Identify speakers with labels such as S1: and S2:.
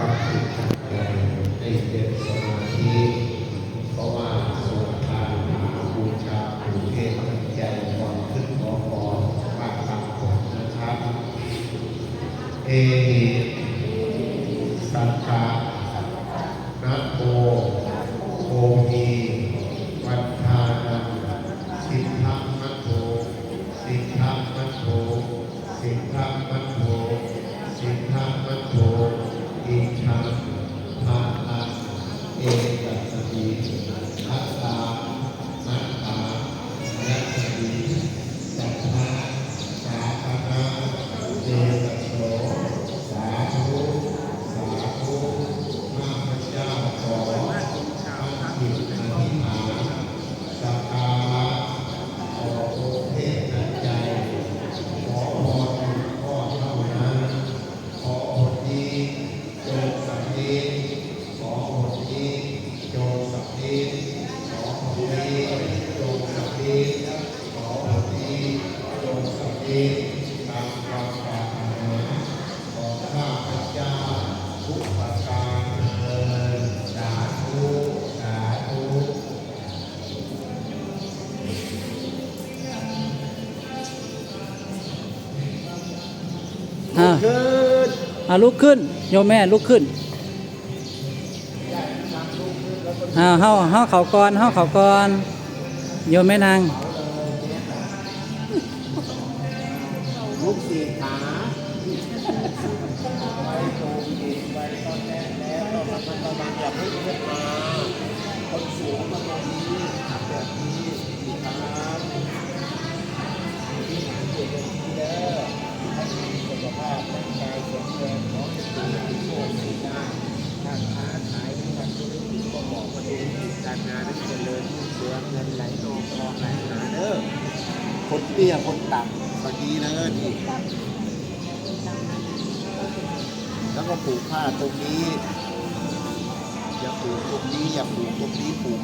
S1: กับจิตตั้งใจให้เป็นสมาธิเพราะว่าสวดทานหาบูชาผูเทพใจก่อนขึ้นขอพรว่าตามกนะครับ เอสัทธานะโมโอมีวัฏฐานังสิทธังมัตโตสิทธังมัตโตสิทธังมัตโตสิทธังมัตโต อ่าอ่าลุก
S2: ขึ้นโยมแม่ลุกขึ้นอ่าเฮาเฮาเขาก่อนเฮาเขาก่อนโยมแม่นาง
S1: ตี้ยคนต่ำก็ดีนะนี่แล้วก็ปลูกผ้าตรงนี้ อย่าปลูกตรงนี้ อย่าปลูกตรงนี้ปลูก